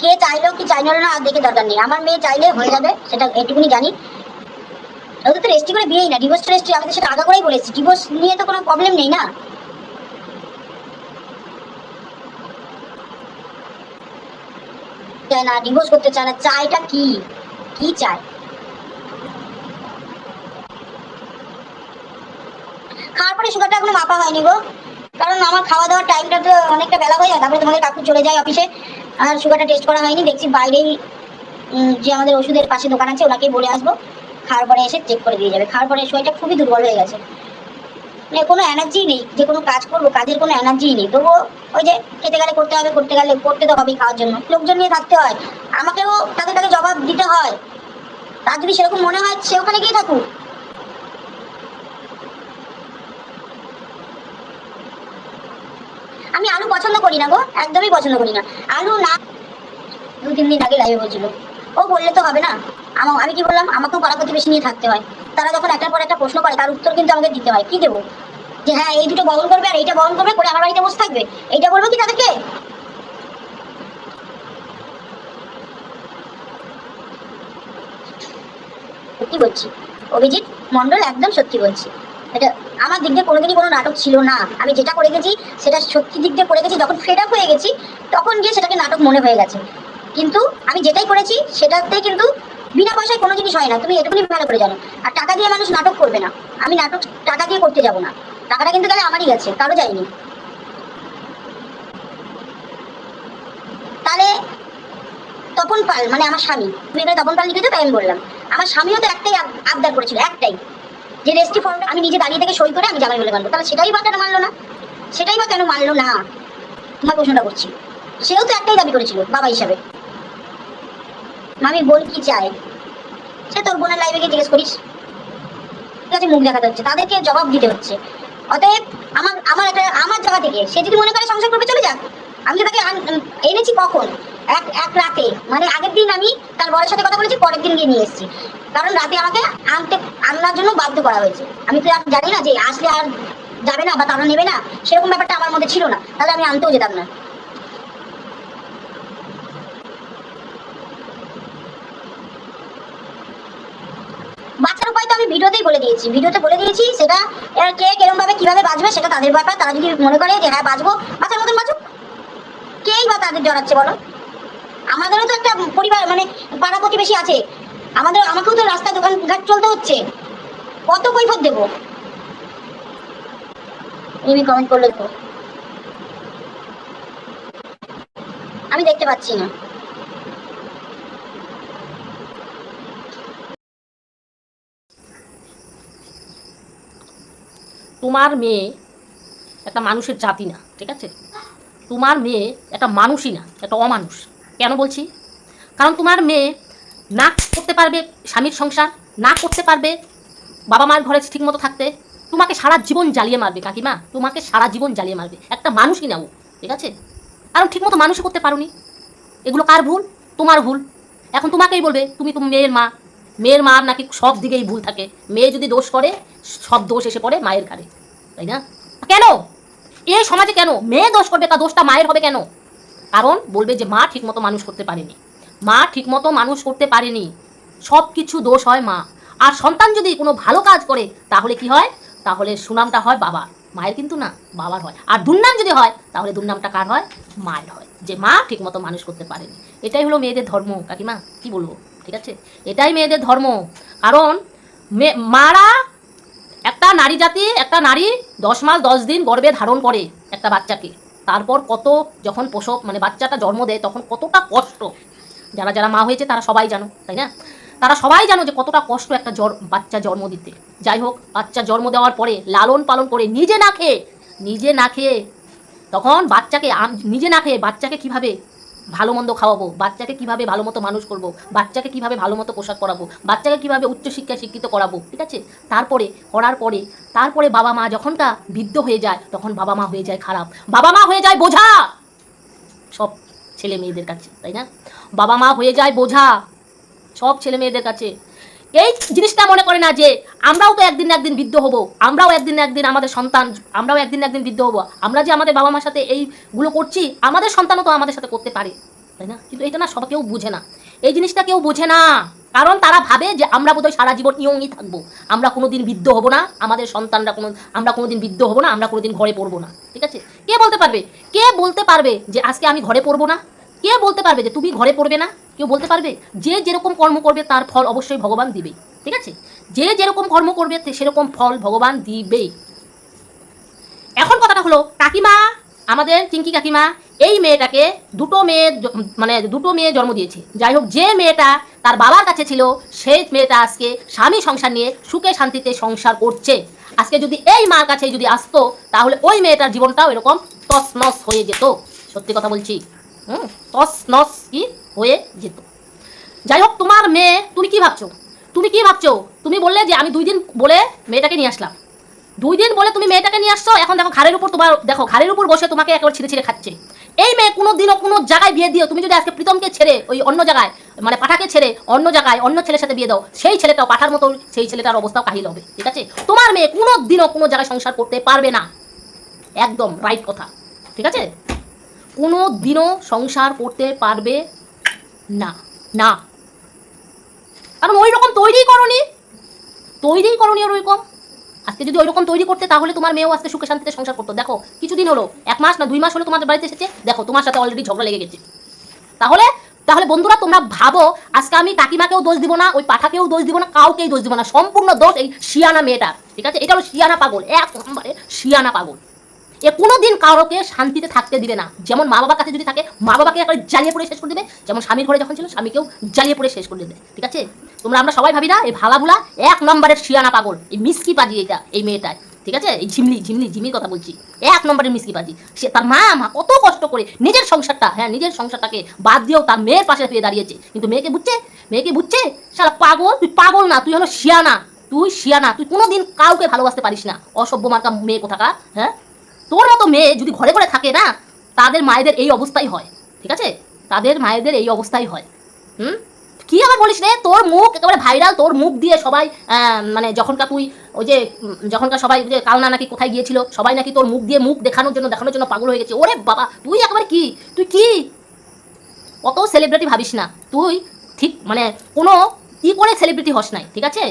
কে চাইলেও কি চাইলো না, আর দেখে দরকার নেই। আমার মেয়ে চাইলে হয়ে যাবে, সেটা এটুকুনি জানি। ওদের তো রেস্টি করে বিয়েই না ডিভোর্স রেস্টি আমি সেটা আগা করেই বলেছি ডিভোর্স নিয়ে তো কোনো প্রবলেম নেই না। চায় না ডিভোর্স করতে চায় না, চায়টা কি? কি চায়? খাওয়ার পরে সুগারটা এখনও মাপা হয়নি গো। কারণ আমার খাওয়া দাওয়ার টাইমটা তো অনেকটা বেলা হয়ে যায়, তারপরে তোমাদের কাকু চলে যায় অফিসে আর সুগারটা টেস্ট করা হয়নি, দেখছি বাইরেই যে আমাদের ওষুধের পাশে দোকান আছে, ওনাকেই বলে আসব। খাওয়ার পরে এসে চেক করে দিয়ে যাবে। খাওয়ার পরে শরীরটা খুবই দুর্বল হয়ে গেছে। মানে কোনো এনার্জি নেই, যে কোনো কাজ করব, কাজের কোনো এনার্জি নেই। তবুও ওই যে খেতে গেলে করতে হবে, করতে গেলে করতে তো হবেই খাওয়ার জন্য। লোকজন নিয়ে থাকতে হয়। আমাকেও তাদের কাছে জবাব দিতে হয়। তার যদি সেরকম মনে হয়, সে ওখানে গিয়ে থাকুক। আমি আলু পছন্দ করি না গো, একদমই পছন্দ করি না। আলু না দু, তিন দিন আগে লাইভে বলছিল ও বললে তো হবে না। আমা আমি কি বললাম? আমাকেও পাড়া প্রতিবেশী নিয়ে থাকতে হয়। তারা যখন একটার পর একটা প্রশ্ন করে, তার উত্তর কিন্তু আমাকে দিতে হয়। কি দেবো? যে হ্যাঁ এই দুটো বহন করবে আর এইটা বহন করবে, করে আমার বাড়িতে বসে থাকবে। এইটা বলব কি তাদেরকে? সত্যি বলছি। অভিজিৎ মন্ডল একদম সত্যি বলছি। এটা আমার দিক দিয়ে কোনোদিনই কোনো নাটক ছিল না। আমি যেটা করে গেছি, সেটা সত্যি দিক দিয়ে করে গেছি। যখন ফেড আপ হয়ে গেছি, তখন গিয়ে সেটাকে নাটক মনে হয়ে গেছে। কিন্তু আমি যেটাই করেছি, সেটাতে কিন্তু বিনা পয়সায় কোনো জিনিস হয় না। তুমি এটুকুনি ভালো করে জানো। আর টাকা দিয়ে মানুষ নাটক করবে না। আমি নাটক টাকা দিয়ে করতে যাব না। টাকাটা কিন্তু গেলে আমারই গেছে, কারও যায়নি। তাহলে তপন পাল মানে আমার স্বামী, তুমি তপন পাল লিখেছো, তাই আমি বললাম। আমার স্বামীও তো একটাই আব- আবদার করেছিল, একটাই। যে রেজিস্ট্রি ফর্মটা আমি নিজে দাঁড়িয়ে থেকে সই করে আমি জামাই বলে মানবো। তাহলে সেটাই বা কেন মানলো না? সেটাই বা কেন মানলো না? তোমার প্রশ্নটা করছি। সেও তো একটাই দাবি করেছিল, বাবা হিসাবে। মামি বোন কি চায়? সে তোর বোনের লাইভে গিয়ে জিজ্ঞেস করিস। ঠিক আছে, মুখ দেখাতে হচ্ছে। তাদেরকে জবাব দিতে হচ্ছে। অতএব আমার আমার একটা, আমার জায়গা থেকে, সে যদি মনে করে সংসার করবে, চলে যাক। আমি তো তাকে এনেছি কখন? এক এক রাতে। মানে আগের দিন আমি তার বরের সাথে কথা বলেছি, পরের দিন গিয়ে নিয়ে এসেছি। কারণ রাতে আমাকে আনতে, আনার জন্য বাধ্য করা হয়েছে। আমি তো আর জানি না যে আসলে আর যাবে না বা তারা নেবে না, সেরকম ব্যাপারটা আমার মধ্যে ছিল না। তাহলে আমি আনতেও যেতাম না। বাচ্চার উপায় তো আমি ভিডিওতেই বলে দিয়েছি। ভিডিওতে বলে দিয়েছি সেটা কে কেরম ভাবে কীভাবে বাঁচবে সেটা তাদের ব্যাপার। তারা যদি মনে করে যে হ্যাঁ বাঁচবো বাচ্চার মতন বাঁচুক কেই বা তাদের জড়াচ্ছে বলো? আমাদেরও তো একটা পরিবার মানে পাড়া প্রতিবেশী আছে। আমাদের, আমাকেও তো রাস্তায় দোকান ঘাট চলতে হচ্ছে। কত কৈফত দেবো? কমেন্ট তো। আমি দেখতে পাচ্ছি না। তোমার মেয়ে একটা মানুষের জাতি না, ঠিক আছে? তোমার মেয়ে একটা মানুষই না, একটা অমানুষ। কেন বলছি? কারণ তোমার মেয়ে না করতে পারবে স্বামীর সংসার, না করতে পারবে বাবা মার ঘরে ঠিকমতো থাকতে। তোমাকে সারা জীবন জ্বালিয়ে মারবে কাকিমা, তোমাকে সারা জীবন জ্বালিয়ে মারবে। একটা মানুষই না ও, ঠিক আছে? কারণ ঠিকমতো মানুষই করতে পারোনি। এগুলো কার ভুল? তোমার ভুল। এখন তোমাকেই বলবে, তুমি তো মেয়ের মা। মেয়ের মা নাকি সব দিকেই ভুল থাকে। মেয়ে যদি দোষ করে, সব দোষ এসে পড়ে মায়ের ঘাড়ে। তাই না? কেন? এই সমাজে কেন? মেয়ে দোষ করবে তা দোষটা মায়ের হবে কেন? কারণ বলবে যে মা ঠিকমতো মানুষ করতে পারেনি। মা ঠিকমতো মানুষ করতে পারেনি। সব কিছু দোষ হয় মা। আর সন্তান যদি কোনো ভালো কাজ করে, তাহলে কি হয়? তাহলে সুনামটা হয় বাবা মায়ের কিন্তু না, বাবার হয়। আর দুর্নাম যদি হয়, তাহলে দুর্নামটা কার হয়? মায়ের হয়। যে মা ঠিকমতো মানুষ করতে পারেনি। এটাই হলো মেয়েদের ধর্ম। কাকিমা, কি বলব? ঠিক আছে? এটাই মেয়েদের ধর্ম। কারণ মারা একটা নারী জাতি, একটা নারী দশ মাস দশ দিন গর্ভে ধারণ করে একটা বাচ্চাকে। তারপর কত যখন প্রসব মানে বাচ্চাটা জন্ম দেয়, তখন কতটা কষ্ট। যারা যারা মা হয়েছে, তারা সবাই জানো, তাই না? তারা সবাই জানো যে কতটা কষ্ট একটা জর, বাচ্চা জন্ম দিতে। যাই হোক, বাচ্চা জন্ম দেওয়ার পরে লালন পালন করে নিজে না খেয়ে, নিজে না খেয়ে, তখন বাচ্চাকে নিজে না খেয়ে বাচ্চাকে কীভাবে ভালো মন্দ খাওয়াবো, বাচ্চাকে কীভাবে ভালো মতো মানুষ করব, বাচ্চাকে কীভাবে ভালো মতো পোশাক করাবো বাচ্চাকে কীভাবে উচ্চশিক্ষায় শিক্ষিত করাবো, ঠিক আছে? তারপরে, করার পরে, তারপরে বাবা মা যখনটা বৃদ্ধ হয়ে যায়, তখন বাবা মা হয়ে যায় খারাপ। বাবা মা হয়ে যায় বোঝা! সব ছেলে মেয়েদের কাছে, তাই না? বাবা মা হয়ে যায় বোঝা! সব ছেলে মেয়েদের কাছে। এই জিনিসটা মনে করে না যে আমরাও তো একদিন একদিন বৃদ্ধ হব, আমরাও একদিন একদিন আমাদের সন্তান, আমরাও একদিন একদিন বৃদ্ধ হব। আমরা যে আমাদের বাবা মার সাথে এইগুলো করছি, আমাদের সন্তানও তো আমাদের সাথে করতে পারে, তাই না? কিন্তু এটা না সব কেউ বুঝে না। এই জিনিসটা কেউ বোঝে না, কারণ তারা ভাবে যে আমরা বোধহয় সারা জীবন ইয়ংই থাকব। আমরা কোনোদিন বৃদ্ধ হব না, আমাদের সন্তানরা কোনো, আমরা কোনোদিন বৃদ্ধ হব না, আমরা কোনোদিন ঘরে পড়ব না, ঠিক আছে? কে বলতে পারবে? কে বলতে পারবে যে আজকে আমি ঘরে পড়ব না? কে বলতে পারবে যে তুমি ঘরে পড়বে না? কেউ বলতে পারবে যে যেরকম কর্ম করবে তার ফল অবশ্যই ভগবান দিবেই ঠিক আছে? যে যেরকম কর্ম করবে সেরকম ফল ভগবান দিবেই। এখন কথাটা হলো, কাকিমা, আমাদের চিঙ্কি কাকিমা, এই মেয়েটাকে দুটো মেয়ে মানে দুটো মেয়ে জন্ম দিয়েছে। যাই হোক, যে মেয়েটা তার বাবার কাছে ছিল সেই মেয়েটা আজকে স্বামী সংসার নিয়ে সুখে শান্তিতে সংসার করছে। আজকে যদি এই মার কাছে যদি আসতো, তাহলে ওই মেয়েটার জীবনটাও এরকম তছনছ হয়ে যেত। সত্যি কথা বলছি। হুম তছনছ কি হয়ে যেত। যাই হোক তোমার মেয়ে, তুমি কি ভাবছ? তুমি কি ভাবছ? তুমি বললে যে আমি দুই দিন বলে মেয়েটাকে নিয়ে আসলাম। দুই দিন বলে তুমি মেয়েটাকে নিয়ে আসছো, এখন দেখো ঘাড়ের উপর তোমার, দেখো, ঘাড়ের উপর বসে তোমাকে একবার ছিঁড়ে ছিঁড়ে খাচ্ছে। এই মেয়ে কোনো দিনও কোনো জায়গায় বিয়ে দিও, তুমি যদি আজকে প্রীতমকে ছেড়ে ওই অন্য জায়গায় মানে পাঠাকে ছেড়ে অন্য জায়গায়, অন্য ছেলের সাথে বিয়ে দাও, সেই ছেলেটাও পাঠার মতো, সেই ছেলেটার অবস্থাও কাহিল হবে, ঠিক আছে? তোমার মেয়ে কোনো দিনও কোনো জায়গায় সংসার করতে পারবে না। একদম রাইট কথা, ঠিক আছে? কোনো দিনও সংসার করতে পারবে না। না। কারণ ওই রকম তৈরি করনি। তৈরি করনি ওর ওইরকম আজকে যদি ওইরকম তৈরি করতে, তাহলে তোমার মেয়েও আজকে সুখে শান্তিতে সংসার করতো। দেখো, কিছুদিন হলো, এক মাস না দুই মাস হলো তোমাদের বাড়িতে এসেছে। দেখো, তোমার সাথে অলরেডি ঝগড়া লেগে গেছে। তাহলে তাহলে বন্ধুরা, তোমরা ভাবো, আজকে আমি কাকিমাকেও দোষ দিব না, ওই পাঠাকেও দোষ দিব না, কাউকেই দোষ দিব না। সম্পূর্ণ দোষ এই শিয়ানা মেয়েটা ঠিক আছে? এটা হলো শিয়ানা পাগল, এক নম্বরে শিয়ানা পাগল। এ কোনোদিন কারোকে শান্তিতে থাকতে দিবে না। যেমন মা বাবার কাছে যদি থাকে, মা বাবাকে একবার জ্বালিয়ে পড়ে শেষ করে দেবে। যেমন স্বামীর ঘরে যখন ছিল, স্বামীকেও জ্বালিয়ে পড়ে শেষ করে দেবে। ঠিক আছে? তোমরা আমরা সবাই ভাবি না, এই ভালাভুলা এক নম্বরের শিয়ানা পাগল, এই মিসকি পাজি এটা, এই মেয়েটায় ঠিক আছে? এই ঝিমলি ঝিমলি ঝিমির কথা বলছি। এক নম্বরের মিসকি পাজি। সে তার মা মা কত কষ্ট করে নিজের সংসারটা হ্যাঁ নিজের সংসারটাকে বাদ দিয়েও তার মেয়ের পাশে পেয়ে দাঁড়িয়েছে। কিন্তু মেয়েকে বুঝছে? মেয়েকে বুঝছে? সারা পাগল, তুই পাগল না, তুই হলো শিয়ানা। তুই শিয়ানা, তুই কোনোদিন কাউকে ভালোবাসতে পারিস না। অসভ্য মার্কা মেয়ে কোথাকার হ্যাঁ? তোর মতো মেয়ে যদি ঘরে ঘরে থাকে না, তাদের মায়েদের এই অবস্থাই হয়, ঠিক আছে? তাদের মায়েদের এই অবস্থাই হয়। হুম? কি আবার বলিস রে? তোর মুখ একেবারে ভাইরাল তোর মুখ দিয়ে সবাই মানে যখনকার তুই ওই যে যখনকার সবাই যে কালনা নাকি কোথায় গিয়েছিল, সবাই নাকি তোর মুখ দিয়ে মুখ দেখানোর জন্য দেখানোর জন্য পাগল হয়ে গেছে। ওরে বাবা, তুই একেবারে কি? তুই কি? অত সেলিব্রিটি ভাবিস না। তুই ঠিক মানে কোনো ই করে সেলিব্রিটি হস নাই, ঠিক আছে?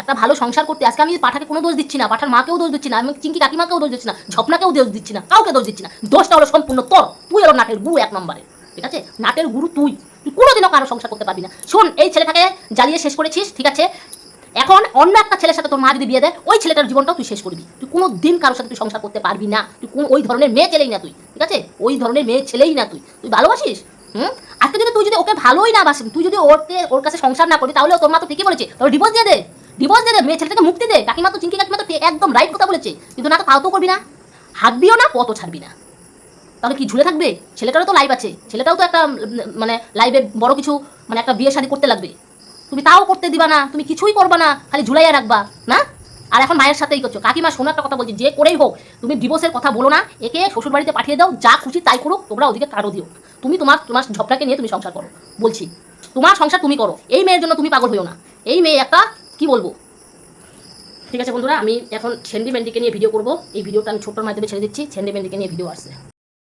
একটা ভালো সংসার করতে, আজকে আমি পাঠাকে কোনো দোষ দিচ্ছি না, পাঠার মাকেও দোষ দিচ্ছি না, আমি চিঙ্কি কাকিমাকেও দোষ দিচ্ছি না ঝপনাকেও দোষ দিচ্ছি না, কাউকে দোষ দিচ্ছি না, দোষটা হলো সম্পূর্ণ তোর, তুই হলো নাটের গুরু এক নম্বরে, ঠিক আছে? নাটের গুরু তুই তুই কোনোদিনও কারও সংসার করতে পারবি না। শোন, এই ছেলেটাকে জ্বালিয়ে শেষ করেছিস, ঠিক আছে? এখন অন্য একটা ছেলের সাথে তোর মা যদি বিয়ে দেয়, ওই ছেলেটার জীবনটাও তুই শেষ করবি। তুই কোনো দিন কারোর সাথে তুই সংসার করতে পারবি না, তুই কোন, ওই ধরনের মেয়ে ছেলেই না তুই, ঠিক আছে? ওই ধরনের মেয়ে ছেলেই না তুই তুই ভালোবাসিস? হুম? আজকে যদি তুই যদি ওকে ভালোই না বাসিস, তুই যদি ওকে, ওর কাছে সংসার না করি তাহলে তোর মা তো ঠিকই বলেছে, তোর ডিভোর্স দিয়ে দে। ডিভোর্স দে মেয়ে ছেলেটাকে মুক্তি দে। কাকিমা তো চিঙ্কি কাকিমা তো একদম রাইট কথা বলেছে। কিন্তু না তো তাও তো করবি না। হাঁটবিও না, পথও ছাড়বি না। তাহলে কি ঝুলে থাকবে? ছেলেটারও তো লাইভ আছে। ছেলেটাও তো একটা মানে লাইভে বড় কিছু মানে একটা বিয়ে শাদী করতে লাগবে। তুমি তাও করতে দিবা না, তুমি কিছুই করবা না, খালি ঝুলাইয়া রাখবা, না? আর এখন মায়ের সাথেই করছ। কাকিমা, শোনো একটা কথা বলছি, যে করেই হোক, তুমি ডিভোর্সের কথা বলো না, একে শ্বশুর বাড়িতে পাঠিয়ে দাও, যা খুশি তাই করুক, তোমরা ওদিকে কারও দিও তুমি তোমার তোমার ঝপটাকে নিয়ে তুমি সংসার করো। বলছি, তোমার সংসার তুমি করো। এই মেয়ের জন্য তুমি পাগল হইও না। এই মেয়ে একটা কি বলব? ঠিক আছে বন্ধুরা, আমি এখন সেন্ডিমেন্টিকে নিয়ে ভিডিও করব। এই ভিডিওটা আমি ছোট্টর মাধ্যমে ছেড়ে দিচ্ছি। সেন্ডিমেন্টিকে নিয়ে ভিডিও আসছে।